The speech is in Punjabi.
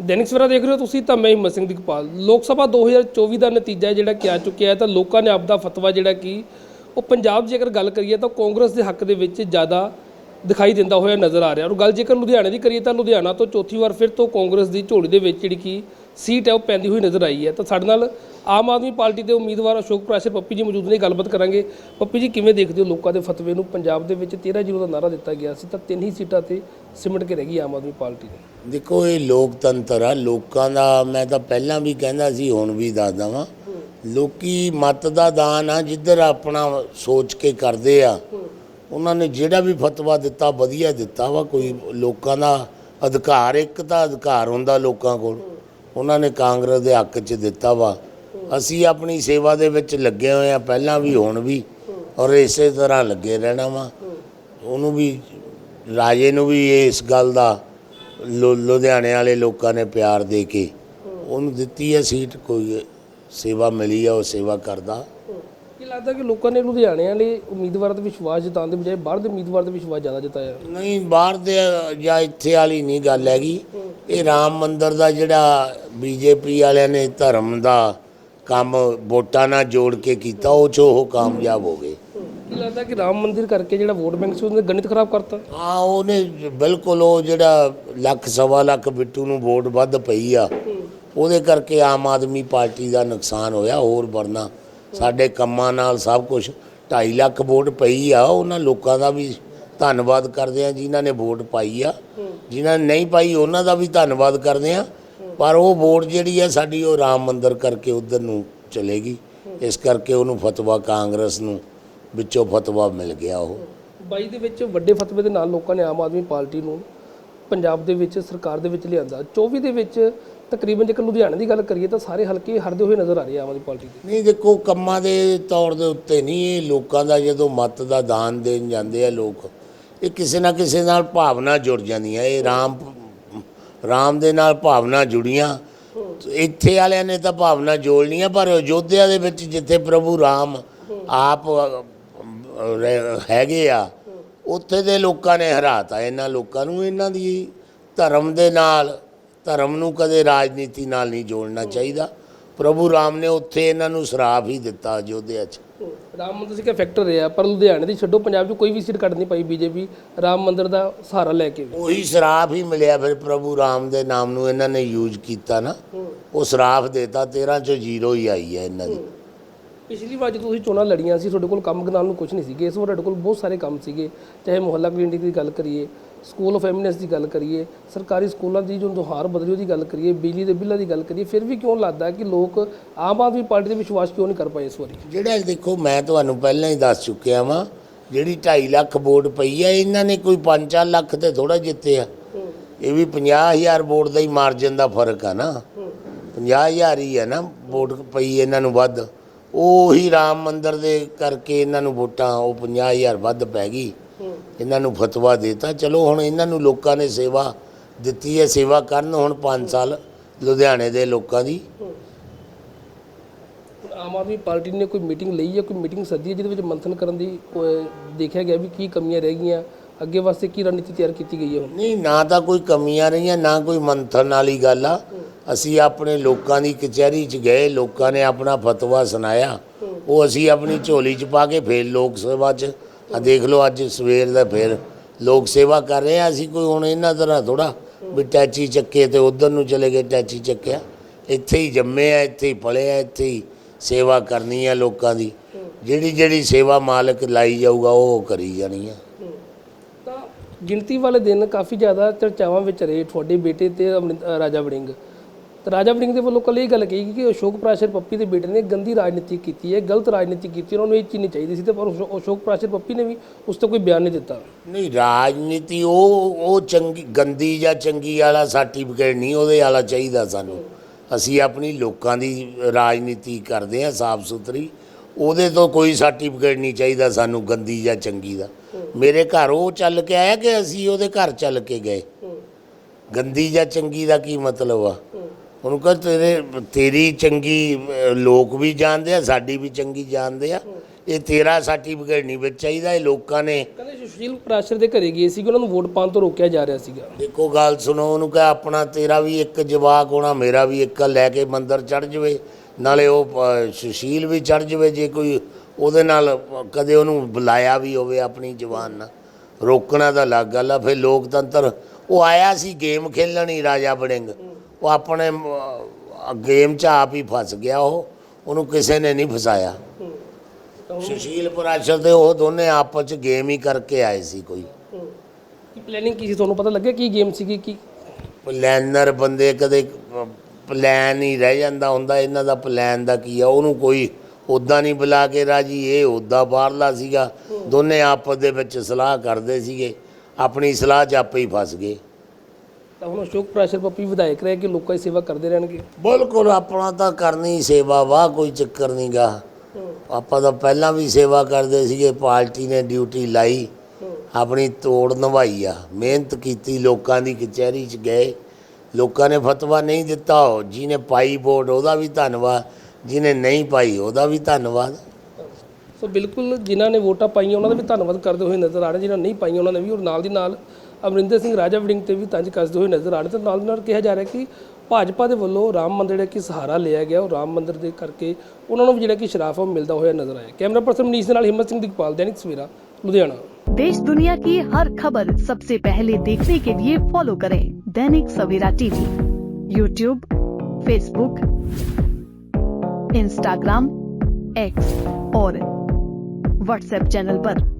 ਦੈਨਿਕ ਸਵੇਰਾ ਦੇਖ ਰਹੇ ਹੋ ਤੁਸੀਂ ਤਾਂ ਮੈਂ ਹਿੰਮਤ ਸਿੰਘ ਦੀਪਾਲ ਲੋਕ ਸਭਾ 2024 ਦਾ ਨਤੀਜਾ ਜਿਹੜਾ ਕਿ ਆ ਚੁੱਕਿਆ ਹੈ ਤਾਂ ਲੋਕਾਂ ਨੇ ਆਪਦਾ ਫਤਵਾ ਜਿਹੜਾ ਕਿ ਉਹ ਪੰਜਾਬ 'ਚ ਜੇਕਰ ਗੱਲ ਕਰੀਏ ਤਾਂ ਕਾਂਗਰਸ ਦੇ ਹੱਕ ਦੇ ਵਿੱਚ ਜ਼ਿਆਦਾ ਦਿਖਾਈ ਦਿੰਦਾ ਹੋਇਆ ਨਜ਼ਰ ਆ ਰਿਹਾ। ਔਰ ਗੱਲ ਜੇਕਰ ਲੁਧਿਆਣੇ ਦੀ ਕਰੀਏ ਤਾਂ ਲੁਧਿਆਣਾ ਤੋਂ ਚੌਥੀ ਵਾਰ ਫਿਰ ਤੋਂ ਕਾਂਗਰਸ ਦੀ ਝੋਲੀ ਦੇ ਵਿੱਚ ਜਿਹੜੀ ਕਿ ਸੀਟ ਹੈ ਉਹ ਪੈਂਦੀ ਹੋਈ ਨਜ਼ਰ ਆਈ ਹੈ। ਤਾਂ ਸਾਡੇ ਨਾਲ ਆਮ ਆਦਮੀ ਪਾਰਟੀ ਦੇ ਉਮੀਦਵਾਰ ਅਸ਼ੋਕ ਪ੍ਰਾਸ਼ਰ ਪੱਪੀ ਜੀ ਮੌਜੂਦ ਨੇ, ਗੱਲਬਾਤ ਕਰਾਂਗੇ। ਪੱਪੀ ਜੀ, ਕਿਵੇਂ ਦੇਖਦੇ ਹੋ ਲੋਕਾਂ ਦੇ ਫਤਵੇ ਨੂੰ? ਪੰਜਾਬ ਦੇ ਵਿੱਚ 13 ਜ਼ੀਰੋ ਦਾ ਨਾਰਾ ਦਿੱਤਾ ਗਿਆ ਸੀ ਤਾਂ ਤਿੰਨ ਹੀ ਸੀਟਾਂ ਤੇ ਸਿਮਟ ਕੇ ਰਹਿ ਗਈ ਆਮ ਆਦਮੀ ਪਾਰਟੀ ਨੇ। ਦੇਖੋ, ਇਹ ਲੋਕਤੰਤਰ ਆ। ਲੋਕਾਂ ਦਾ, ਮੈਂ ਤਾਂ ਪਹਿਲਾਂ ਵੀ ਕਹਿੰਦਾ ਸੀ, ਹੁਣ ਵੀ ਦੱਸਦਾ ਵਾਂ ਲੋਕੀ ਮਤ ਦਾ ਦਾਨ ਆ, ਜਿੱਧਰ ਆਪਣਾ ਸੋਚ ਕੇ ਕਰਦੇ ਆ ਉਹਨਾਂ ਨੇ ਜਿਹੜਾ ਵੀ ਫਤਵਾ ਦਿੱਤਾ, ਵਧੀਆ ਦਿੱਤਾ ਵਾ, ਕੋਈ ਲੋਕਾਂ ਦਾ ਅਧਿਕਾਰ, ਇੱਕ ਤਾਂ ਅਧਿਕਾਰ ਹੁੰਦਾ ਲੋਕਾਂ ਕੋਲ। ਉਹਨਾਂ ਨੇ ਕਾਂਗਰਸ ਦੇ ਹੱਕ 'ਚ ਦਿੱਤਾ ਵਾ। ਅਸੀਂ ਆਪਣੀ ਸੇਵਾ ਦੇ ਵਿੱਚ ਲੱਗੇ ਹੋਏ ਆ ਪਹਿਲਾਂ ਵੀ, ਹੁਣ ਵੀ, ਔਰ ਇਸੇ ਤਰ੍ਹਾਂ ਲੱਗੇ ਰਹਿਣਾ ਵਾ। ਉਹਨੂੰ ਵੀ, ਰਾਜੇ ਨੂੰ ਵੀ ਇਸ ਗੱਲ ਦਾ ਲੁ- ਲੁਧਿਆਣੇ ਵਾਲੇ ਲੋਕਾਂ ਨੇ ਪਿਆਰ ਦੇ ਕੇ ਉਹਨੂੰ ਦਿੱਤੀ ਹੈ ਸੀਟ, ਕੋਈ ਸੇਵਾ ਮਿਲੀ ਆ ਉਹ ਸੇਵਾ ਕਰਦਾ। ਕੀ ਲੱਗਦਾ ਕਿ ਲੋਕਾਂ ਨੇ ਲੁਧਿਆਣੇ ਵਾਲੇ ਉਮੀਦਵਾਰ ਤੇ ਵਿਸ਼ਵਾਸ ਜਤਾਉਣ ਦੇ ਬਜਾਏ ਬਾਹਰ ਦੇ ਉਮੀਦਵਾਰ ਤੇ ਵਿਸ਼ਵਾਸ ਜ਼ਿਆਦਾ ਜਤਾਇਆ? ਨਹੀਂ ਬਾਹਰ ਦੇ ਜਾਂ ਇੱਥੇ ਵਾਲੀ ਨਹੀਂ ਗੱਲ ਹੈਗੀ। ਇਹ ਰਾਮ ਮੰਦਿਰ ਦਾ ਜਿਹੜਾ ਬੀਜੇਪੀ ਵਾਲਿਆਂ ਨੇ ਧਰਮ ਦਾ ਕੰਮ ਵੋਟਾਂ ਨਾਲ ਜੋੜ ਕੇ ਕੀਤਾ ਉਹ 'ਚ ਉਹ ਕਾਮਯਾਬ ਹੋ ਗਏ। ਕੀ ਲੱਗਦਾ ਕਿ ਰਾਮ ਮੰਦਿਰ ਕਰਕੇ ਜਿਹੜਾ ਵੋਟ ਬੈਂਕ ਸੀ ਉਹਨੇ ਗਣਿਤ ਖਰਾਬ ਕਰਤਾ? ਹਾਂ ਉਹਨੇ ਬਿਲਕੁਲ ਉਹ ਜਿਹੜਾ ਲੱਖ ਸਵਾ ਲੱਖ ਬਿੱਟੂ ਨੂੰ ਵੋਟ ਵੱਧ ਪਈ ਆ। ਉਹਦੇ ਕਰਕੇ ਆਮ ਆਦਮੀ ਪਾਰਟੀ ਦਾ ਨੁਕਸਾਨ ਹੋਇਆ ਹੋਰ ਵਰਨਾ ਸਾਡੇ ਕੰਮਾਂ ਨਾਲ ਸਭ ਕੁਝ 2.5 ਲੱਖ ਵੋਟ ਪਈ ਆ, ਉਹਨਾਂ ਲੋਕਾਂ ਦਾ ਵੀ ਧੰਨਵਾਦ ਕਰਦੇ ਆ ਜਿਨ੍ਹਾਂ ਨੇ ਵੋਟ ਪਾਈ ਆ। ਜਿਨ੍ਹਾਂ ਨੇ ਨਹੀਂ ਪਾਈ, ਉਹਨਾਂ ਦਾ ਵੀ ਧੰਨਵਾਦ ਕਰਦੇ ਆ ਪਰ ਉਹ ਵੋਟ ਜਿਹੜੀ ਆ, ਸਾਡੀ ਉਹ ਰਾਮ ਮੰਦਿਰ ਕਰਕੇ ਉਧਰ ਨੂੰ ਚਲੇਗੀ। ਇਸ ਕਰਕੇ ਉਹਨੂੰ ਫਤਵਾ ਕਾਂਗਰਸ ਨੂੰ ਵਿੱਚੋਂ ਫਤਵਾ ਮਿਲ ਗਿਆ ਉਹ। 22 ਦੇ ਵਿੱਚ ਵੱਡੇ ਫਤਵੇ ਦੇ ਨਾਲ ਲੋਕਾਂ ਨੇ ਆਮ ਆਦਮੀ ਪਾਰਟੀ ਨੂੰ ਪੰਜਾਬ ਦੇ ਵਿੱਚ, ਸਰਕਾਰ ਦੇ ਵਿੱਚ ਲਿਆਂਦਾ। 24 ਦੇ ਵਿੱਚ ਤਕਰੀਬਨ ਜੇਕਰ ਲੁਧਿਆਣੇ ਦੀ ਗੱਲ ਕਰੀਏ ਤਾਂ ਸਾਰੇ ਹਲਕੇ ਹਰਦੇ ਹੋਏ ਨਜ਼ਰ ਆ ਰਹੇ ਆ ਆਮ ਆਦਮੀ ਪਾਰਟੀ ਦੇ। ਨਹੀਂ, ਦੇਖੋ, ਕੰਮਾਂ ਦੇ ਤੌਰ ਦੇ ਉੱਤੇ ਨਹੀਂ, ਇਹ ਲੋਕਾਂ ਦਾ ਜਦੋਂ ਮਤ ਦਾ ਦਾਨ ਦੇਣ ਜਾਂਦੇ ਆ ਲੋਕ, ਇਹ ਕਿਸੇ ਨਾ ਕਿਸੇ ਨਾਲ ਭਾਵਨਾ ਜੁੜ ਜਾਂਦੀਆਂ। ਇਹ ਰਾਮ ਰਾਮ ਦੇ ਨਾਲ ਭਾਵਨਾ ਜੁੜੀਆਂ। ਇੱਥੇ ਵਾਲਿਆਂ ਨੇ ਤਾਂ ਭਾਵਨਾ ਜੋੜਨੀਆਂ, ਪਰ ਅਯੋਧਿਆ ਦੇ ਵਿੱਚ ਜਿੱਥੇ ਪ੍ਰਭੂ ਰਾਮ ਆਪ ਹੈਗੇ ਆ, ਉੱਥੇ ਦੇ ਲੋਕਾਂ ਨੇ ਹਰਾਤਾ। ਇਹਨਾਂ ਲੋਕਾਂ ਨੂੰ, ਇਹਨਾਂ ਦੀ ਧਰਮ ਦੇ ਨਾਲ ਧਰਮ ਨੂੰ ਕਦੇ ਰਾਜਨੀਤੀ ਨਾਲ ਨਹੀਂ ਜੋੜਨਾ ਚਾਹੀਦਾ। ਪ੍ਰਭੂ ਰਾਮ ਨੇ ਉੱਥੇ ਇਹਨਾਂ ਨੂੰ ਸ਼ਰਾਪ ਹੀ ਦਿੱਤਾ ਅਯੋਧਿਆ 'ਚ। ਰਾਮ ਮੰਦਿਰ ਸੀ ਕਿ ਫੈਕਟਰ ਰਿਹਾ ਪਰ ਲੁਧਿਆਣੇ ਦੀ ਛੱਡੋ ਪੰਜਾਬ 'ਚ ਕੋਈ ਵੀ ਸੀਟ ਕੱਢ ਨਹੀਂ ਪਾਈ ਬੀਜੇਪੀ ਰਾਮ ਮੰਦਿਰ ਦਾ ਸਹਾਰਾ ਲੈ ਕੇ। ਉਹੀ ਸ਼ਰਾਪ ਹੀ ਮਿਲਿਆ ਫਿਰ ਪ੍ਰਭੂ ਰਾਮ ਦੇ ਨਾਮ ਨੂੰ ਇਹਨਾਂ ਨੇ ਯੂਜ਼ ਕੀਤਾ ਨਾ। ਉਹ ਸ਼ਰਾਪ ਦੇਤਾ 13 ਚੋਂ ਜ਼ੀਰੋ ਹੀ ਆਈ ਹੈ ਇਹਨਾਂ ਦੀ। ਪਿਛਲੀ ਵਾਰ ਜਦੋਂ ਤੁਸੀਂ ਚੋਣਾਂ ਲੜੀਆਂ ਸੀ ਤੁਹਾਡੇ ਕੋਲ ਕੰਮ ਨਾਲ ਨੂੰ ਕੁਝ ਨਹੀਂ ਸੀਗੇ। ਇਸ ਵਾਰ ਤੁਹਾਡੇ ਕੋਲ ਬਹੁਤ ਸਾਰੇ ਕੰਮ ਸੀਗੇ। ਚਾਹੇ ਮੁਹੱਲਾ ਕਲੀਨਿਕ ਦੀ ਗੱਲ ਕਰੀਏ ਸਕੂਲ ਆਫ ਐਮਿਨੈਂਸ ਦੀ ਗੱਲ ਕਰੀਏ ਸਰਕਾਰੀ ਸਕੂਲਾਂ ਦੀ ਜੋ ਨੁਹਾਰ ਬਦਲੀ ਉਹਦੀ ਗੱਲ ਕਰੀਏ ਬਿਜਲੀ ਦੇ ਬਿੱਲਾਂ ਦੀ ਗੱਲ ਕਰੀਏ ਫਿਰ ਵੀ ਕਿਉਂ ਲੱਗਦਾ ਕਿ ਲੋਕ ਆਮ ਆਦਮੀ ਪਾਰਟੀ ਤੇ ਵਿਸ਼ਵਾਸ ਕਿਉਂ ਨਹੀਂ ਕਰ ਪਾਏ ਇਸ ਵਾਰੀ? ਜਿਹੜਾ ਦੇਖੋ ਮੈਂ ਤੁਹਾਨੂੰ ਪਹਿਲਾਂ ਹੀ ਦੱਸ ਚੁੱਕਿਆ ਵਾਂ ਜਿਹੜੀ 2.5 ਲੱਖ ਵੋਟ ਪਈ ਹੈ ਇਹਨਾਂ ਨੇ ਕੋਈ 5-4 ਲੱਖ ਤੇ ਥੋੜਾ ਜਿੱਤੇ ਆ। ਇਹ ਵੀ 50000 ਵੋਟ ਦਾ ਹੀ ਮਾਰਜਨ ਦਾ ਫ਼ਰਕ ਆ ਨਾ। 50000 ਹੀ ਹੈ ਨਾ ਵੋਟ ਪਈ ਇਹਨਾਂ ਨੂੰ ਵੱਧ। ਉਹੀ ਰਾਮ ਮੰਦਿਰ ਦੇ ਕਰਕੇ ਇਹਨਾਂ ਨੂੰ ਵੋਟਾਂ ਉਹ 50000 ਵੱਧ ਪੈ ਗਈ। ਇਹਨਾਂ ਨੂੰ ਫਤਵਾ ਦਿੱਤਾ। ਚਲੋ ਹੁਣ ਇਹਨਾਂ ਨੂੰ ਲੋਕਾਂ ਨੇ ਸੇਵਾ ਦਿੱਤੀ ਹੈ। ਸੇਵਾ ਕਰਨ ਹੁਣ 5 ਸਾਲ ਲੁਧਿਆਣੇ ਦੇ ਲੋਕਾਂ ਦੀ। ਆਮ ਆਦਮੀ ਪਾਰਟੀ ਨੇ ਕੋਈ ਮੀਟਿੰਗ ਲਈ ਹੈ ਕੋਈ ਮੀਟਿੰਗ ਸੱਦੀ ਹੈ ਜਿਹਦੇ ਵਿੱਚ ਮੰਥਨ ਕਰਨ ਦੀ ਦੇਖਿਆ ਗਿਆ ਵੀ ਕੀ ਕਮੀਆਂ ਰਹਿ ਗਈਆਂ ਅੱਗੇ ਵਾਸਤੇ ਕੀ ਰਣਨੀਤੀ ਤਿਆਰ ਕੀਤੀ ਗਈ ਹੈ ਹੁਣ? ਨਹੀਂ ਨਾ ਤਾਂ ਕੋਈ ਕਮੀਆਂ ਰਹੀਆਂ ਨਾ ਕੋਈ ਮੰਥਨ ਵਾਲੀ ਗੱਲ ਆ। ਅਸੀਂ ਆਪਣੇ ਲੋਕਾਂ ਦੀ ਕਚਹਿਰੀ 'ਚ ਗਏ ਲੋਕਾਂ ਨੇ ਆਪਣਾ ਫਤਵਾ ਸੁਣਾਇਆ। ਉਹ ਅਸੀਂ ਆਪਣੀ ਝੋਲੀ 'ਚ ਪਾ ਕੇ ਫੇਰ ਲੋਕ ਸੇਵਾ 'ਚ ਆ ਦੇਖ ਲਓ ਅੱਜ ਸਵੇਰ ਦਾ ਫੇਰ ਲੋਕ ਸੇਵਾ ਕਰ ਰਹੇ ਆ ਅਸੀਂ ਕੋਈ ਹੁਣ ਇਹਨਾਂ ਤਰ੍ਹਾਂ ਥੋੜਾ ਵੀ ਟੈਚੀ ਚੱਕੇ ਤੇ ਉਧਰ ਨੂੰ ਚਲੇ ਗਏ ਟੈਚੀ ਚੱਕਿਆ। ਇੱਥੇ ਹੀ ਜੰਮੇ ਆ ਇੱਥੇ ਹੀ ਪਲੇ ਆ ਇੱਥੇ ਹੀ ਸੇਵਾ ਕਰਨੀ ਆ ਲੋਕਾਂ ਦੀ। ਜਿਹੜੀ ਜਿਹੜੀ ਸੇਵਾ ਮਾਲਕ ਲਾਈ ਜਾਊਗਾ ਉਹ ਕਰੀ ਜਾਣੀ ਆ। ਤਾਂ ਗਿਣਤੀ ਵਾਲੇ ਦਿਨ ਕਾਫੀ ਜ਼ਿਆਦਾ ਚਰਚਾਵਾਂ ਵਿੱਚ ਰਹੇ ਤੁਹਾਡੇ ਬੇਟੇ ਤੇ ਅਮਰਿੰਦ- ਅ, ਰਾਜਾ ਵੜਿੰਗ। ਤਾਂ ਰਾਜਾ ਵੜਿੰਗ ਦੇ ਵੱਲੋਂ ਕੱਲ ਇਹ ਗੱਲ ਕਹੀ ਕਿ ਅਸ਼ੋਕ ਪ੍ਰਾਸ਼ਰ ਪੱਪੀ ਦੇ ਬੇਟੇ ਨੇ ਗੰਦੀ ਰਾਜਨੀਤੀ ਕੀਤੀ ਹੈ ਗਲਤ ਰਾਜਨੀਤੀ ਕੀਤੀ ਉਹਨਾਂ ਨੂੰ ਇਹ ਚੀਜ਼ ਨਹੀਂ ਚਾਹੀਦੀ ਸੀ ਤੇ ਪਰ ਅਸ਼ੋ- ਅਸ਼ੋਕ ਪ੍ਰਾਸ਼ਰ ਪੱਪੀ ਨੇ ਵੀ ਉਸ ਤੇ ਕੋਈ ਬਿਆਨ ਨਹੀਂ ਦਿੱਤਾ। ਨਹੀਂ ਰਾਜਨੀਤੀ ਉਹ ਉਹ ਚੰਗੀ ਗੰਦੀ ਜਾਂ ਚੰਗੀ ਵਾਲਾ ਸਰਟੀਫਿਕੇਟ ਨਹੀਂ ਉਹਦੇ ਵਾਲਾ ਚਾਹੀਦਾ ਸਾਨੂੰ। ਅਸੀਂ ਆਪਣੀ ਲੋਕਾਂ ਦੀ ਰਾਜਨੀਤੀ ਕਰਦੇ ਹਾਂ ਸਾਫ਼ ਸੁਥਰੀ। ਉਹਦੇ ਤੋਂ ਕੋਈ ਸਰਟੀਫਿਕੇਟ ਨਹੀਂ ਚਾਹੀਦਾ ਸਾਨੂੰ ਗੰਦੀ ਜਾਂ ਚੰਗੀ ਦਾ। ਮੇਰੇ ਘਰ ਉਹ ਚੱਲ ਕੇ ਆਇਆ ਕਿ ਅਸੀਂ ਉਹਦੇ ਘਰ ਚੱਲ ਕੇ ਗਏ? ਗੰਦੀ ਜਾਂ ਚੰਗੀ ਦਾ ਕੀ ਮਤਲਬ ਆ? ਉਹਨੂੰ ਕਹ ਤੇਰੇ ਤੇਰੀ ਚੰਗੀ ਲੋਕ ਵੀ ਜਾਣਦੇ ਆ ਸਾਡੀ ਵੀ ਚੰਗੀ ਜਾਣਦੇ ਆ। ਇਹ ਤੇਰਾ ਸਰਟੀਫਿਕੇਟ ਨਹੀਂ ਵਿੱਚ ਚਾਹੀਦਾ ਇਹ ਲੋਕਾਂ ਨੇ ਕਹਿੰਦੇ ਸੁਸ਼ੀਲ ਪ੍ਰਾਸ਼ਰ ਦੇ ਘਰੇ ਗਏ ਸੀ ਉਹਨਾਂ ਨੂੰ ਵੋਟ ਪਾਉਣ ਤੋਂ ਰੋਕਿਆ ਜਾ ਰਿਹਾ ਸੀਗਾ। ਦੇਖੋ ਗੱਲ ਸੁਣੋ ਉਹਨੂੰ ਕਹ ਆਪਣਾ ਤੇਰਾ ਵੀ ਇੱਕ ਜਵਾਕ ਹੋਣਾ ਮੇਰਾ ਵੀ ਇੱਕ ਲੈ ਕੇ ਮੰਦਰ ਚੜ ਜਵੇ। ਨਾਲੇ ਉਹ ਸੁਸ਼ੀਲ ਵੀ ਚੜ ਜਵੇ ਜੇ ਕੋਈ ਉਹਦੇ ਨਾਲ ਕਦੇ ਉਹਨੂੰ ਬੁਲਾਇਆ ਵੀ ਹੋਵੇ ਆਪਣੀ ਜ਼ਬਾਨ ਨਾਲ। ਰੋਕਣਾ ਤਾਂ ਅਲੱਗ ਗੱਲ ਆ ਫਿਰ ਲੋਕਤੰਤਰ ਉਹ ਆਇਆ ਸੀ ਗੇਮ ਖੇਲਣ ਹੀ ਰਾਜਾ ਬੜਿੰਗ ਉਹ ਆਪਣੇ ਗੇਮ 'ਚ ਆਪ ਹੀ ਫਸ ਗਿਆ ਉਹ। ਉਹਨੂੰ ਕਿਸੇ ਨੇ ਨਹੀਂ ਫਸਾਇਆ। ਸੁਸ਼ੀਲ ਪਰਾਸ਼ਰ ਤੇ ਉਹ ਦੋਨੇ ਆਪਸ 'ਚ ਗੇਮ ਹੀ ਕਰਕੇ ਆਏ ਸੀ ਕੋਈ। ਕੀ ਪਲੈਨਿੰਗ ਕੀ ਸੀ? ਤੁਹਾਨੂੰ ਪਤਾ ਲੱਗਿਆ ਕੀ ਗੇਮ ਸੀਗੀ? ਕੀ ਪਲੈਨਰ ਬੰਦੇ ਕਦੇ ਪਲਾਨ ਹੀ ਰਹਿ ਜਾਂਦਾ ਹੁੰਦਾ। ਇਹਨਾਂ ਦਾ ਪਲਾਨ ਦਾ ਕੀ ਆ? ਉਹਨੂੰ ਕੋਈ ਉਦਾਂ ਨਹੀਂ ਬੁਲਾ ਕੇ ਰਾਜੀ। ਇਹ ਉਦਾਂ ਬਾਹਰਲਾ ਸੀਗਾ। ਦੋਨੇ ਆਪਸ ਦੇ ਵਿੱਚ ਸਲਾਹ ਕਰਦੇ ਸੀਗੇ। ਆਪਣੀ ਸਲਾਹ 'ਚ ਆਪੇ ਹੀ ਫਸ ਗਏ। ਤਾਂ ਹੁਣ ਅਸ਼ੋਕ ਪ੍ਰਾਸ਼ਰ ਪੱਪੀ ਵਿਧਾਇਕ ਰਹਿ ਕੇ ਲੋਕਾਂ ਦੀ ਸੇਵਾ ਕਰਦੇ ਰਹਿਣਗੇ? ਬਿਲਕੁਲ ਆਪਣਾ ਤਾਂ ਕਰਨੀ ਸੇਵਾ ਵਾ ਕੋਈ ਚੱਕਰ ਨਹੀਂਗਾ ਆਪਾਂ ਤਾਂ ਪਹਿਲਾਂ ਵੀ ਸੇਵਾ ਕਰਦੇ ਸੀਗੇ ਪਾਰਟੀ ਨੇ ਡਿਊਟੀ ਲਾਈ ਆਪਣੀ ਤੋੜ ਨਿਭਾਈ ਆ। ਮਿਹਨਤ ਕੀਤੀ ਲੋਕਾਂ ਦੀ ਕਚਹਿਰੀ 'ਚ ਗਏ। ਲੋਕਾਂ ਨੇ ਫਤਵਾ ਨਹੀਂ ਦਿੱਤਾ ਜਿਹਨੇ ਪਾਈ ਵੋਟ ਉਹਦਾ ਵੀ ਧੰਨਵਾਦ। ਜਿਹਨੇ ਨਹੀਂ ਪਾਈ ਉਹਦਾ ਵੀ ਧੰਨਵਾਦ। ਸੋ ਬਿਲਕੁਲ ਜਿਨ੍ਹਾਂ ਨੇ ਵੋਟਾਂ ਪਾਈਆਂ ਉਹਨਾਂ ਦਾ ਵੀ ਧੰਨਵਾਦ ਕਰਦੇ ਹੋਏ ਨਜ਼ਰ ਆ ਰਹੇ ਜਿਨ੍ਹਾਂ ਨਹੀਂ ਪਾਈਆਂ ਉਹਨਾਂ ਨੇ ਵੀ ਔਰ ਨਾਲ ਦੀ ਨਾਲ ਅਮਰਿੰਦਰ ਸਿੰਘ ਰਾਜਾ ਵੜਿੰਗ ਤੇ ਵੀ ਤੰਜ ਕੱਸਦੇ ਹੋਏ ਨਜ਼ਰ ਆ ਰਹੇ ਤੇ ਨਾਲ ਦੀ ਨਾਲ ਕਿਹਾ ਜਾ ਰਿਹਾ ਕਿ ਭਾਜਪਾ ਦੇ ਵੱਲੋਂ ਰਾਮ ਮੰਦਿਰ ਜਿਹੜਾ ਕਿ ਸਹਾਰਾ ਲਿਆ ਗਿਆ ਉਹ ਰਾਮ ਮੰਦਿਰ ਦੇ ਕਰਕੇ ਉਹਨਾਂ ਨੂੰ ਵੀ ਜਿਹੜਾ ਕਿ ਸ਼ਰਾਫ ਉਹ ਮਿਲਦਾ ਹੋਇਆ ਨਜ਼ਰ ਆਇਆ ਕੈਮਰਾ ਪਰਸਨ ਮਨੀਸ਼ ਦੇ ਨਾਲ ਹਿੰਮਤ ਸਿੰਘ ਦਿਗਪਾਲ ਦੈਨਿਕ ਸਵੇਰਾ ਲੁਧਿਆਣਾ देश दुनिया की हर खबर सबसे पहले देखने के लिए फॉलो करें Dainik Savera TV YouTube Facebook Instagram X और व्हाट्सएप चैनल पर।